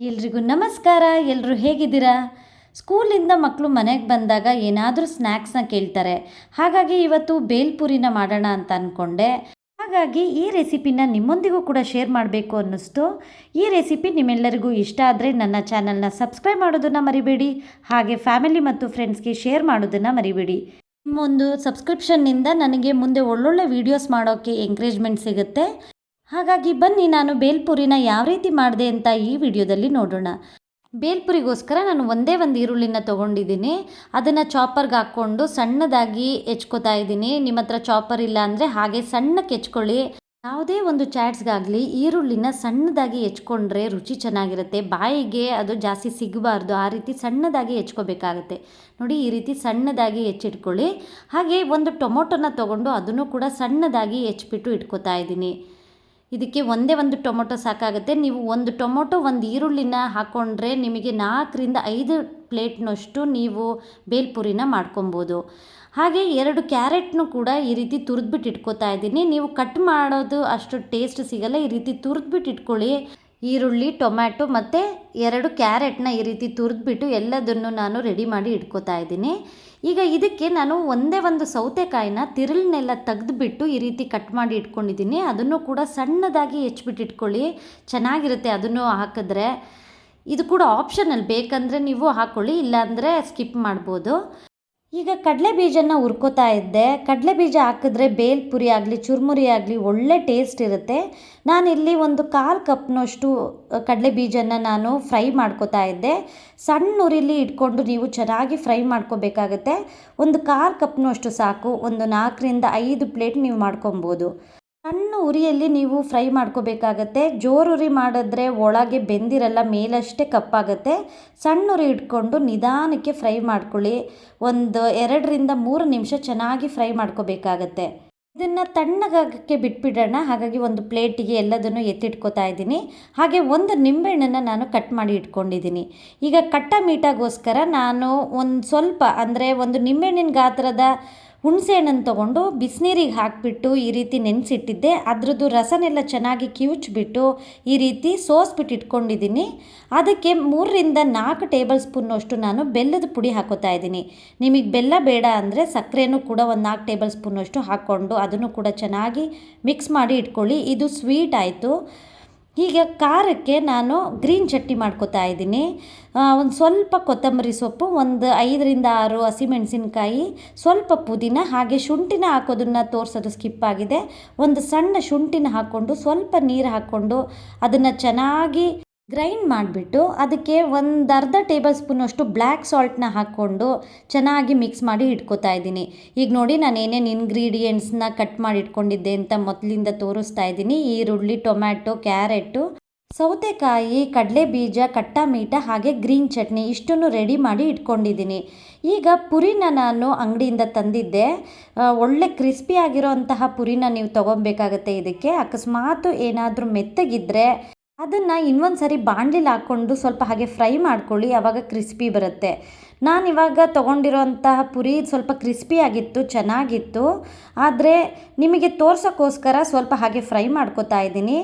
ಎಲ್ರಿಗೂ ನಮಸ್ಕಾರ ಎಲ್ಲರೂ ಹೇಗಿದ್ದೀರಾ? ಸ್ಕೂಲಿಂದ ಮಕ್ಕಳು ಮನೆಗೆ ಬಂದಾಗ ಏನಾದರೂ ಸ್ನ್ಯಾಕ್ಸ್ನ ಕೇಳ್ತಾರೆ. ಹಾಗಾಗಿ ಇವತ್ತು ಬೇಲ್ಪುರಿನ ಮಾಡೋಣ ಅಂತ ಅಂದ್ಕೊಂಡೆ ಹಾಗಾಗಿ ಈ ರೆಸಿಪಿನ ನಿಮ್ಮೊಂದಿಗೂ ಕೂಡ ಶೇರ್ ಮಾಡಬೇಕು ಅನ್ನಿಸ್ತು. ಈ ರೆಸಿಪಿ ನಿಮ್ಮೆಲ್ಲರಿಗೂ ಇಷ್ಟ ಆದರೆ ನನ್ನ ಚಾನಲ್ನ ಸಬ್ಸ್ಕ್ರೈಬ್ ಮಾಡೋದನ್ನು ಮರಿಬೇಡಿ. ಹಾಗೆ ಫ್ಯಾಮಿಲಿ ಮತ್ತು ಫ್ರೆಂಡ್ಸ್ಗೆ ಶೇರ್ ಮಾಡೋದನ್ನು ಮರಿಬೇಡಿ. ನಿಮ್ಮೊಂದು ಸಬ್ಸ್ಕ್ರಿಪ್ಷನ್ನಿಂದ ನನಗೆ ಮುಂದೆ ಒಳ್ಳೊಳ್ಳೆ ವೀಡಿಯೋಸ್ ಮಾಡೋಕ್ಕೆ ಎಂಕರೇಜ್ಮೆಂಟ್ ಸಿಗುತ್ತೆ. ಹಾಗಾಗಿ ಬನ್ನಿ ನಾನು ಬೇಲ್ಪುರಿನ ಯಾವ ರೀತಿ ಮಾಡಿದೆ ಅಂತ ಈ ವಿಡಿಯೋದಲ್ಲಿ ನೋಡೋಣ. ಬೇಲ್ಪುರಿಗೋಸ್ಕರ ನಾನು ಒಂದೇ ಒಂದು ಈರುಳ್ಳಿನ ತೊಗೊಂಡಿದ್ದೀನಿ. ಅದನ್ನು ಚಾಪರ್ಗೆ ಹಾಕ್ಕೊಂಡು ಸಣ್ಣದಾಗಿ ಹೆಚ್ಕೋತಾ ಇದ್ದೀನಿ. ನಿಮ್ಮ ಹತ್ರ ಚಾಪರ್ ಇಲ್ಲ ಅಂದರೆ ಹಾಗೆ ಸಣ್ಣಕ್ಕೆ ಹೆಚ್ಕೊಳ್ಳಿ. ಯಾವುದೇ ಒಂದು ಚಾಟ್ಸ್ಗಾಗಲಿ ಈರುಳ್ಳಿನ ಸಣ್ಣದಾಗಿ ಹೆಚ್ಕೊಂಡ್ರೆ ರುಚಿ ಚೆನ್ನಾಗಿರುತ್ತೆ. ಬಾಯಿಗೆ ಅದು ಜಾಸ್ತಿ ಸಿಗಬಾರ್ದು. ಆ ರೀತಿ ಸಣ್ಣದಾಗಿ ಹೆಚ್ಕೋಬೇಕಾಗತ್ತೆ. ನೋಡಿ, ಈ ರೀತಿ ಸಣ್ಣದಾಗಿ ಹೆಚ್ಚಿಟ್ಕೊಳ್ಳಿ. ಹಾಗೆ ಒಂದು ಟೊಮೊಟೊನ ತೊಗೊಂಡು ಅದನ್ನು ಕೂಡ ಸಣ್ಣದಾಗಿ ಹೆಚ್ಚಿಬಿಟ್ಟು ಇಟ್ಕೋತಾ ಇದ್ದೀನಿ. ಇದಕ್ಕೆ ಒಂದೇ ಒಂದು ಟೊಮೊಟೊ ಸಾಕಾಗುತ್ತೆ. ನೀವು ಒಂದು ಟೊಮೊಟೊ ಒಂದು ಈರುಳ್ಳಿನ ಹಾಕ್ಕೊಂಡ್ರೆ ನಿಮಗೆ ನಾಲ್ಕರಿಂದ ಐದು ಪ್ಲೇಟ್ನಷ್ಟು ನೀವು ಬೇಲ್ಪುರಿನ ಮಾಡ್ಕೊಬೋದು. ಹಾಗೆ ಎರಡು ಕ್ಯಾರೆಟ್ನು ಕೂಡ ಈ ರೀತಿ ತುರಿದ್ಬಿಟ್ಟು ಇಟ್ಕೋತಾ ಇದ್ದೀನಿ. ನೀವು ಕಟ್ ಮಾಡೋದು ಅಷ್ಟು ಟೇಸ್ಟ್ ಸಿಗಲ್ಲ. ಈ ರೀತಿ ತುರಿದ್ಬಿಟ್ಟು ಇಟ್ಕೊಳ್ಳಿ ಈರುಳ್ಳಿ, ಟೊಮ್ಯಾಟೊ ಮತ್ತು ಎರಡು ಕ್ಯಾರೆಟ್ನ ಈ ರೀತಿ ತುರಿದ್ಬಿಟ್ಟು ಎಲ್ಲದನ್ನು ನಾನು ರೆಡಿ ಮಾಡಿ ಇಟ್ಕೋತಾ ಇದ್ದೀನಿ. ಈಗ ಇದಕ್ಕೆ ನಾನು ಒಂದೇ ಒಂದು ಸೌತೆಕಾಯಿನ ತಿರುಳನ್ನೆಲ್ಲ ತೆಗೆದುಬಿಟ್ಟು ಈ ರೀತಿ ಕಟ್ ಮಾಡಿ ಇಟ್ಕೊಂಡಿದ್ದೀನಿ. ಅದನ್ನು ಕೂಡ ಸಣ್ಣದಾಗಿ ಹೆಚ್ಚಿಬಿಟ್ಟು ಇಟ್ಕೊಳ್ಳಿ ಚೆನ್ನಾಗಿರುತ್ತೆ ಅದನ್ನು ಹಾಕಿದ್ರೆ. ಇದು ಕೂಡ ಆಪ್ಷನಲ್, ಬೇಕಂದರೆ ನೀವು ಹಾಕ್ಕೊಳ್ಳಿ ಇಲ್ಲಾಂದರೆ ಸ್ಕಿಪ್ ಮಾಡ್ಬೋದು. ಈಗ ಕಡಲೆ ಬೀಜನ ಹುರ್ಕೋತಾ ಇದ್ದೆ. ಕಡಲೆ ಬೀಜ ಹಾಕಿದ್ರೆ ಬೇಲ್ಪುರಿ ಆಗಲಿ, ಚುರುಮುರಿ ಆಗಲಿ ಒಳ್ಳೆ ಟೇಸ್ಟ್ ಇರುತ್ತೆ. ನಾನಿಲ್ಲಿ ಒಂದು ಕಾಲು ಕಪ್ನಷ್ಟು ಕಡಲೆ ಬೀಜನ ನಾನು ಫ್ರೈ ಮಾಡ್ಕೋತಾ ಇದ್ದೆ. ಸಣ್ಣ ಉರಿಲಿ ಇಟ್ಕೊಂಡು ನೀವು ಚೆನ್ನಾಗಿ ಫ್ರೈ ಮಾಡ್ಕೋಬೇಕಾಗತ್ತೆ. ಒಂದು ಕಾಲು ಕಪ್ನಷ್ಟು ಸಾಕು. ಒಂದು ನಾಲ್ಕರಿಂದ ಐದು ಪ್ಲೇಟ್ ನೀವು ಮಾಡ್ಕೊಬೋದು. ಸಣ್ಣ ಉರಿಯಲ್ಲಿ ನೀವು ಫ್ರೈ ಮಾಡ್ಕೋಬೇಕಾಗತ್ತೆ. ಜೋರು ಉರಿ ಮಾಡಿದ್ರೆ ಒಳಗೆ ಬೆಂದಿರಲ್ಲ, ಮೇಲಷ್ಟೇ ಕಪ್ಪಾಗತ್ತೆ. ಸಣ್ಣ ಉರಿ ಇಟ್ಕೊಂಡು ನಿಧಾನಕ್ಕೆ ಫ್ರೈ ಮಾಡ್ಕೊಳ್ಳಿ. ಒಂದು ಎರಡರಿಂದ ಮೂರು ನಿಮಿಷ ಚೆನ್ನಾಗಿ ಫ್ರೈ ಮಾಡ್ಕೋಬೇಕಾಗತ್ತೆ. ಇದನ್ನು ತಣ್ಣಗಾಗಕ್ಕೆ ಬಿಟ್ಬಿಡೋಣ. ಹಾಗಾಗಿ ಒಂದು ಪ್ಲೇಟಿಗೆ ಎಲ್ಲದನ್ನು ಎತ್ತಿಟ್ಕೋತಾ ಇದ್ದೀನಿ. ಹಾಗೆ ಒಂದು ನಿಂಬೆಹಣ್ಣನ್ನು ನಾನು ಕಟ್ ಮಾಡಿ ಇಟ್ಕೊಂಡಿದ್ದೀನಿ. ಈಗ ಕಟ್ಟ ಮೀಟಾಗೋಸ್ಕರ ನಾನು ಒಂದು ಸ್ವಲ್ಪ, ಅಂದರೆ ಒಂದು ನಿಂಬೆಹಣ್ಣಿನ ಗಾತ್ರದ ಹುಣಸೆ ಹಣ್ಣನ್ನು ತೊಗೊಂಡು ಬಿಸಿನೀರಿಗೆ ಹಾಕಿಬಿಟ್ಟು ಈ ರೀತಿ ನೆನೆಸಿಟ್ಟಿದ್ದೆ. ಅದರದ್ದು ರಸನೆಲ್ಲ ಚೆನ್ನಾಗಿ ಕಿವುಚ್ಬಿಟ್ಟು ಈ ರೀತಿ ಸೋಸ್ಬಿಟ್ಟು ಇಟ್ಕೊಂಡಿದ್ದೀನಿ. ಅದಕ್ಕೆ ಮೂರರಿಂದ ನಾಲ್ಕು ಟೇಬಲ್ ಸ್ಪೂನ್ನಷ್ಟು ನಾನು ಬೆಲ್ಲದ ಪುಡಿ ಹಾಕೋತಾ ಇದ್ದೀನಿ. ನಿಮಗೆ ಬೆಲ್ಲ ಬೇಡ ಅಂದರೆ ಸಕ್ಕರೆನೂ ಕೂಡ ಒಂದು ನಾಲ್ಕು ಟೇಬಲ್ ಸ್ಪೂನ್ನಷ್ಟು ಹಾಕ್ಕೊಂಡು ಅದನ್ನು ಕೂಡ ಚೆನ್ನಾಗಿ ಮಿಕ್ಸ್ ಮಾಡಿ ಇಟ್ಕೊಳ್ಳಿ. ಇದು ಸ್ವೀಟ್ ಆಯಿತು. ಈಗ ಖಾರಕ್ಕೆ ನಾನು ಗ್ರೀನ್ ಚಟ್ನಿ ಮಾಡ್ಕೋತಾ ಇದ್ದೀನಿ. ಒಂದು ಸ್ವಲ್ಪ ಕೊತ್ತಂಬರಿ ಸೊಪ್ಪು, ಒಂದು ಐದರಿಂದ ಆರು ಹಸಿಮೆಣಸಿನ್ಕಾಯಿ, ಸ್ವಲ್ಪ ಪುದೀನ, ಹಾಗೆ ಶುಂಠಿನ ಹಾಕೋದನ್ನು ತೋರಿಸೋದು ಸ್ಕಿಪ್ ಆಗಿದೆ. ಒಂದು ಸಣ್ಣ ಶುಂಠಿನ ಹಾಕ್ಕೊಂಡು, ಸ್ವಲ್ಪ ನೀರು ಹಾಕ್ಕೊಂಡು ಅದನ್ನು ಚೆನ್ನಾಗಿ ಗ್ರೈಂಡ್ ಮಾಡಿಬಿಟ್ಟು ಅದಕ್ಕೆ ಒಂದು ಅರ್ಧ ಟೇಬಲ್ ಸ್ಪೂನಷ್ಟು ಬ್ಲ್ಯಾಕ್ ಸಾಲ್ಟ್ನ ಹಾಕ್ಕೊಂಡು ಚೆನ್ನಾಗಿ ಮಿಕ್ಸ್ ಮಾಡಿ ಇಟ್ಕೋತಾ ಇದ್ದೀನಿ. ಈಗ ನೋಡಿ ನಾನು ಏನೇನು ಇಂಗ್ರೀಡಿಯೆಂಟ್ಸ್ನ ಕಟ್ ಮಾಡಿ ಇಟ್ಕೊಂಡಿದ್ದೆ ಅಂತ ಮೊದಲಿಂದ ತೋರಿಸ್ತಾ ಇದ್ದೀನಿ. ಈರುಳ್ಳಿ, ಟೊಮ್ಯಾಟೊ, ಕ್ಯಾರೆಟು, ಸೌತೆಕಾಯಿ ಕಡಲೆ ಬೀಜ ಕಟ್ಟ ಮೀಟ ಹಾಗೆ ಗ್ರೀನ್ ಚಟ್ನಿ ಇಷ್ಟನ್ನು ರೆಡಿ ಮಾಡಿ ಇಟ್ಕೊಂಡಿದ್ದೀನಿ. ಈಗ ಪುರಿನ ನಾನು ಅಂಗಡಿಯಿಂದ ತಂದಿದ್ದೆ. ಒಳ್ಳೆ ಕ್ರಿಸ್ಪಿ ಆಗಿರೋಂತಹ ಪುರಿನ ನೀವು ತೊಗೊಬೇಕಾಗತ್ತೆ ಇದಕ್ಕೆ. ಅಕಸ್ಮಾತು ಏನಾದರೂ ಮೆತ್ತಗಿದ್ದರೆ ಅದನ್ನು ಇನ್ನೊಂದು ಸರಿ ಬಾಣಲಿಲಿ ಹಾಕ್ಕೊಂಡು ಸ್ವಲ್ಪ ಹಾಗೆ ಫ್ರೈ ಮಾಡ್ಕೊಳ್ಳಿ ಆವಾಗ ಕ್ರಿಸ್ಪಿ ಬರುತ್ತೆ. ನಾನು ಇವಾಗ ತೊಗೊಂಡಿರೋಂತಹ ಪುರಿ ಸ್ವಲ್ಪ ಕ್ರಿಸ್ಪಿ ಆಗಿತ್ತು, ಚೆನ್ನಾಗಿತ್ತು. ಆದರೆ ನಿಮಗೆ ತೋರ್ಸೋಕ್ಕೋಸ್ಕರ ಸ್ವಲ್ಪ ಹಾಗೆ ಫ್ರೈ ಮಾಡ್ಕೋತಾ ಇದ್ದೀನಿ.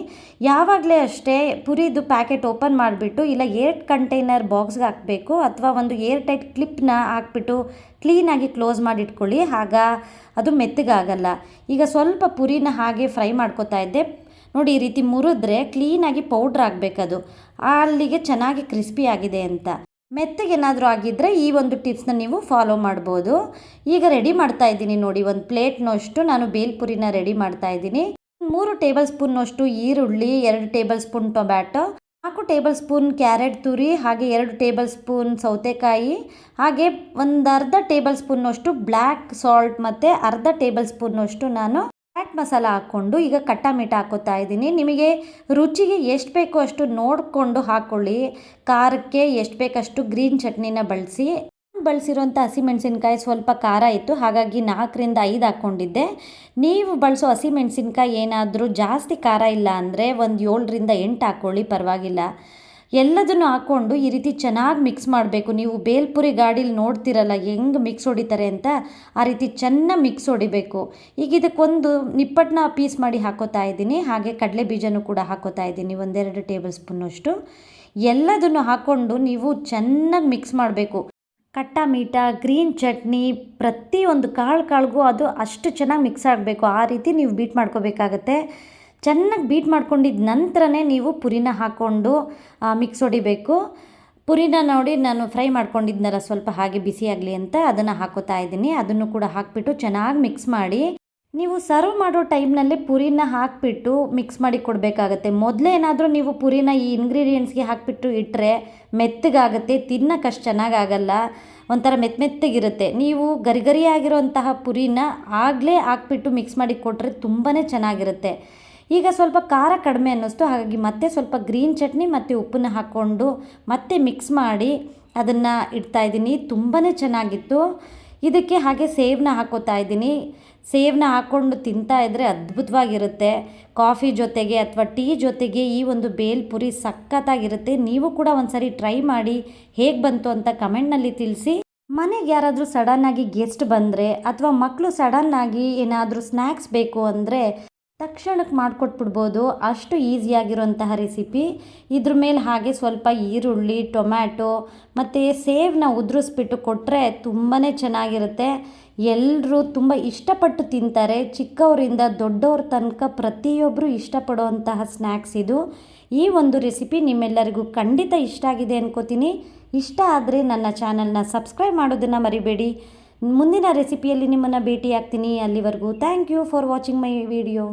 ಯಾವಾಗಲೇ ಅಷ್ಟೇ ಪುರಿದು ಪ್ಯಾಕೆಟ್ ಓಪನ್ ಮಾಡಿಬಿಟ್ಟು ಇಲ್ಲ ಏರ್ ಕಂಟೈನರ್ ಬಾಕ್ಸ್ಗೆ ಹಾಕಬೇಕು ಅಥವಾ ಒಂದು ಏರ್ ಟೈಟ್ ಕ್ಲಿಪ್ನ ಹಾಕ್ಬಿಟ್ಟು ಕ್ಲೀನಾಗಿ ಕ್ಲೋಸ್ ಮಾಡಿಟ್ಕೊಳ್ಳಿ. ಆಗ ಅದು ಮೆತ್ತಗಾಗಲ್ಲ. ಈಗ ಸ್ವಲ್ಪ ಪುರಿನ ಹಾಗೆ ಫ್ರೈ ಮಾಡ್ಕೋತಾ ಇದ್ದೆ. ನೋಡಿ, ಈ ರೀತಿ ಮುರಿದ್ರೆ ಕ್ಲೀನಾಗಿ ಪೌಡ್ರ್ ಆಗಬೇಕದು. ಅಲ್ಲಿಗೆ ಚೆನ್ನಾಗಿ ಕ್ರಿಸ್ಪಿ ಆಗಿದೆ ಅಂತ. ಮೆತ್ತಗೇನಾದರೂ ಆಗಿದ್ದರೆ ಈ ಒಂದು ಟಿಪ್ಸ್ನ ನೀವು ಫಾಲೋ ಮಾಡ್ಬೋದು. ಈಗ ರೆಡಿ ಮಾಡ್ತಾ ಇದ್ದೀನಿ ನೋಡಿ, ಒಂದು ಪ್ಲೇಟ್ನಷ್ಟು ನಾನು ಬೇಲ್ಪುರಿನ ರೆಡಿ ಮಾಡ್ತಾ ಇದ್ದೀನಿ. ಮೂರು ಟೇಬಲ್ ಸ್ಪೂನ್ನಷ್ಟು ಈರುಳ್ಳಿ, ಎರಡು ಟೇಬಲ್ ಸ್ಪೂನ್ ಟೊಮ್ಯಾಟೊ, ನಾಲ್ಕು ಟೇಬಲ್ ಸ್ಪೂನ್ ಕ್ಯಾರೆಟ್ ತುರಿ, ಹಾಗೆ ಎರಡು ಟೇಬಲ್ ಸ್ಪೂನ್ ಸೌತೆಕಾಯಿ, ಹಾಗೆ ಒಂದು ಅರ್ಧ ಟೇಬಲ್ ಸ್ಪೂನ್ನಷ್ಟು ಬ್ಲ್ಯಾಕ್ ಸಾಲ್ಟ್ ಮತ್ತು ಅರ್ಧ ಟೇಬಲ್ ಸ್ಪೂನ್ನಷ್ಟು ನಾನು ಚಾಟ್ ಮಸಾಲ ಹಾಕ್ಕೊಂಡು ಈಗ ಕಟ್ಟ ಮೀಟ ಹಾಕೋತಾ ಇದ್ದೀನಿ. ನಿಮಗೆ ರುಚಿಗೆ ಎಷ್ಟು ಬೇಕೋ ಅಷ್ಟು ನೋಡಿಕೊಂಡು ಹಾಕ್ಕೊಳ್ಳಿ ಖಾರಕ್ಕೆ ಎಷ್ಟು ಬೇಕಷ್ಟು ಗ್ರೀನ್ ಚಟ್ನಿನ ಬಳಸಿ. ಬಳಸಿರೋಂಥ ಹಸಿಮೆಣಸಿನ್ಕಾಯಿ ಸ್ವಲ್ಪ ಖಾರ ಇತ್ತು. ಹಾಗಾಗಿ ನಾಲ್ಕರಿಂದ ಐದು ಹಾಕ್ಕೊಂಡಿದ್ದೆ. ನೀವು ಬಳಸೋ ಹಸಿಮೆಣಸಿನ್ಕಾಯಿ ಏನಾದರೂ ಜಾಸ್ತಿ ಖಾರ ಇಲ್ಲ ಅಂದರೆ ಒಂದು ಏಳರಿಂದ ಎಂಟು ಹಾಕ್ಕೊಳ್ಳಿ ಪರವಾಗಿಲ್ಲ. ಎಲ್ಲದನ್ನು ಹಾಕ್ಕೊಂಡು ಈ ರೀತಿ ಚೆನ್ನಾಗಿ ಮಿಕ್ಸ್ ಮಾಡಬೇಕು. ನೀವು ಬೇಲ್ಪುರಿ ಗಾಡೀಲಿ ನೋಡ್ತಿರಲ್ಲ, ಹೆಂಗೆ ಮಿಕ್ಸ್ ಹೊಡಿತಾರೆ ಅಂತ ಆ ರೀತಿ ಚೆನ್ನಾಗಿ ಮಿಕ್ಸ್ ಹೊಡಿಬೇಕು. ಈಗ ಇದಕ್ಕೊಂದು ನಿಪ್ಪಟ್ಟನ್ನ ಪೀಸ್ ಮಾಡಿ ಹಾಕೋತಾ ಇದ್ದೀನಿ. ಹಾಗೆ ಕಡಲೆ ಬೀಜನೂ ಕೂಡ ಹಾಕೋತಾ ಇದ್ದೀನಿ, ಒಂದೆರಡು ಟೇಬಲ್ ಸ್ಪೂನಷ್ಟು ಎಲ್ಲದನ್ನು ಹಾಕ್ಕೊಂಡು ನೀವು ಚೆನ್ನಾಗಿ ಮಿಕ್ಸ್ ಮಾಡಬೇಕು. ಕಟ್ಟ ಮೀಠ ಗ್ರೀನ್ ಚಟ್ನಿ, ಪ್ರತಿಯೊಂದು ಕಾಳು ಕಾಳಿಗೂ ಅದು ಅಷ್ಟು ಚೆನ್ನಾಗಿ ಮಿಕ್ಸ್ ಆಗಬೇಕು. ಆ ರೀತಿ ನೀವು ಬೀಟ್ ಮಾಡ್ಕೋಬೇಕಾಗತ್ತೆ. ಚೆನ್ನಾಗಿ ಬೀಟ್ ಮಾಡ್ಕೊಂಡಿದ್ದ ನಂತರನೇ ನೀವು ಪುರಿನ ಹಾಕ್ಕೊಂಡು ಮಿಕ್ಸ್ ಹೊಡಿಬೇಕು. ಪುರಿನ ನೋಡಿ ನಾನು ಫ್ರೈ ಮಾಡ್ಕೊಂಡಿದ್ನಲ್ಲ, ಸ್ವಲ್ಪ ಹಾಗೆ ಬಿಸಿ ಆಗಲಿ ಅಂತ ಅದನ್ನು ಹಾಕೋತಾ ಇದ್ದೀನಿ. ಅದನ್ನು ಕೂಡ ಹಾಕಿಬಿಟ್ಟು ಚೆನ್ನಾಗಿ ಮಿಕ್ಸ್ ಮಾಡಿ. ನೀವು ಸರ್ವ್ ಮಾಡೋ ಟೈಮ್ನಲ್ಲಿ ಪುರಿನ ಹಾಕಿಬಿಟ್ಟು ಮಿಕ್ಸ್ ಮಾಡಿ ಕೊಡಬೇಕಾಗತ್ತೆ. ಮೊದಲೇ ಏನಾದರೂ ನೀವು ಪುರಿನ ಈ ಇಂಗ್ರೀಡಿಯೆಂಟ್ಸ್ಗೆ ಹಾಕಿಬಿಟ್ಟು ಇಟ್ಟರೆ ಮೆತ್ತಗಾಗುತ್ತೆ, ತಿನ್ನೋಕೆ ಅಷ್ಟು ಚೆನ್ನಾಗಾಗಲ್ಲ ಒಂಥರ ಮೆತ್ತ ಮೆತ್ತಗಿರುತ್ತೆ. ನೀವು ಗರಿ ಗರಿಯಾಗಿರೋಂತಹ ಪುರಿನ ಆಗಲೇ ಹಾಕ್ಬಿಟ್ಟು ಮಿಕ್ಸ್ ಮಾಡಿ ಕೊಟ್ಟರೆ ತುಂಬಾ ಚೆನ್ನಾಗಿರುತ್ತೆ. ಈಗ ಸ್ವಲ್ಪ ಖಾರ ಕಡಿಮೆ ಅನ್ನಿಸ್ತು. ಹಾಗಾಗಿ ಮತ್ತೆ ಸ್ವಲ್ಪ ಗ್ರೀನ್ ಚಟ್ನಿ ಮತ್ತು ಉಪ್ಪನ್ನ ಹಾಕ್ಕೊಂಡು ಮತ್ತೆ ಮಿಕ್ಸ್ ಮಾಡಿ ಅದನ್ನು ಇಡ್ತಾ ಇದ್ದೀನಿ. ತುಂಬಾ ಚೆನ್ನಾಗಿತ್ತು. ಇದಕ್ಕೆ ಹಾಗೆ ಸೇವನ್ನ ಹಾಕೋತಾ ಇದ್ದೀನಿ. ಸೇವನ್ನ ಹಾಕ್ಕೊಂಡು ತಿಂತಾ ಇದ್ದರೆ ಅದ್ಭುತವಾಗಿರುತ್ತೆ. ಕಾಫಿ ಜೊತೆಗೆ ಅಥವಾ ಟೀ ಜೊತೆಗೆ ಈ ಒಂದು ಬೇಲ್ಪುರಿ ಸಖತ್ತಾಗಿರುತ್ತೆ. ನೀವು ಕೂಡ ಒಂದ್ಸರಿ ಟ್ರೈ ಮಾಡಿ ಹೇಗೆ ಬಂತು ಅಂತ ಕಮೆಂಟ್ನಲ್ಲಿ ತಿಳಿಸಿ. ಮನೆಗೆ ಯಾರಾದರೂ ಸಡನ್ನಾಗಿ ಗೆಸ್ಟ್ ಬಂದರೆ ಅಥವಾ ಮಕ್ಕಳು ಸಡನ್ನಾಗಿ ಏನಾದರೂ ಸ್ನ್ಯಾಕ್ಸ್ ಬೇಕು ಅಂದರೆ ತಕ್ಷಣಕ್ಕೆ ಮಾಡಿಕೊಟ್ಬಿಡ್ಬೋದು. ಅಷ್ಟು ಈಸಿಯಾಗಿರೋಂತಹ ರೆಸಿಪಿ ಇದ್ರ ಮೇಲೆ ಹಾಗೆ ಸ್ವಲ್ಪ ಈರುಳ್ಳಿ, ಟೊಮ್ಯಾಟೊ ಮತ್ತು ಸೇವನ್ನ ಉದುರಿಸ್ಬಿಟ್ಟು ಕೊಟ್ಟರೆ ತುಂಬಾ ಚೆನ್ನಾಗಿರುತ್ತೆ. ಎಲ್ಲರೂ ತುಂಬ ಇಷ್ಟಪಟ್ಟು ತಿಂತಾರೆ. ಚಿಕ್ಕವರಿಂದ ದೊಡ್ಡವ್ರ ತನಕ ಪ್ರತಿಯೊಬ್ಬರು ಇಷ್ಟಪಡುವಂತಹ ಸ್ನ್ಯಾಕ್ಸ್ ಇದು. ಈ ಒಂದು ರೆಸಿಪಿ ನಿಮ್ಮೆಲ್ಲರಿಗೂ ಖಂಡಿತ ಇಷ್ಟ ಆಗಿದೆ ಅನ್ಕೋತೀನಿ. ಇಷ್ಟ ಆದರೆ ನನ್ನ ಚಾನಲ್ನ ಸಬ್ಸ್ಕ್ರೈಬ್ ಮಾಡೋದನ್ನು ಮರಿಬೇಡಿ. ಮುಂದಿನ ರೆಸಿಪಿಯಲ್ಲಿ ನಿಮ್ಮನ್ನು ಭೇಟಿಯಾಗ್ತೀನಿ. ಅಲ್ಲಿವರೆಗೂ thank you for watching my video